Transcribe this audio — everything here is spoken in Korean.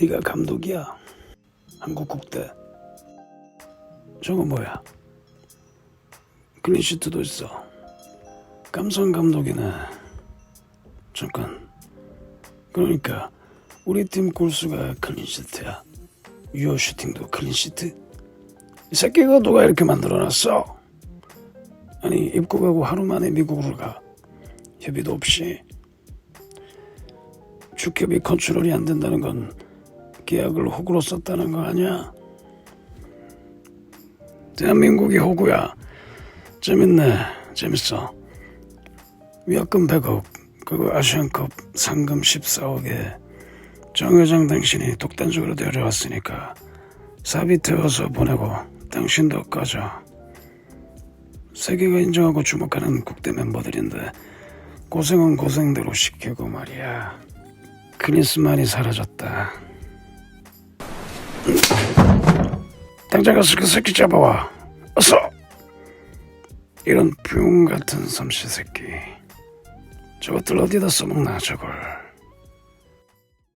네가 감독이야. 한국 국대. 저거 뭐야? 클린시트도 있어. 감성 감독이네. 잠깐. 그러니까 우리 팀 골수가 클린시트야. 유효 슈팅도 클린시트? 이 새끼가 누가 이렇게 만들어놨어? 아니 입국하고 하루 만에 미국으로 가. 협의도 없이. 축협이 컨트롤이 안 된다는 건 계약을 호구로 썼다는 거 아니야? 대한민국이 호구야. 재밌네. 재밌어. 위약금 100억, 그거 아시안컵 상금 14억에 정 회장 당신이 독단적으로 데려왔으니까 사비 태워서 보내고 당신도 꺼져. 세계가 인정하고 주목하는 국대 멤버들인데 고생은 고생대로 시키고 말이야. 크리스만이 사라졌다. 당장 가서 그 새끼 잡아와. 어서! 이런 병 같은 삼시 새끼. 저것들 어디다 써먹나 저걸.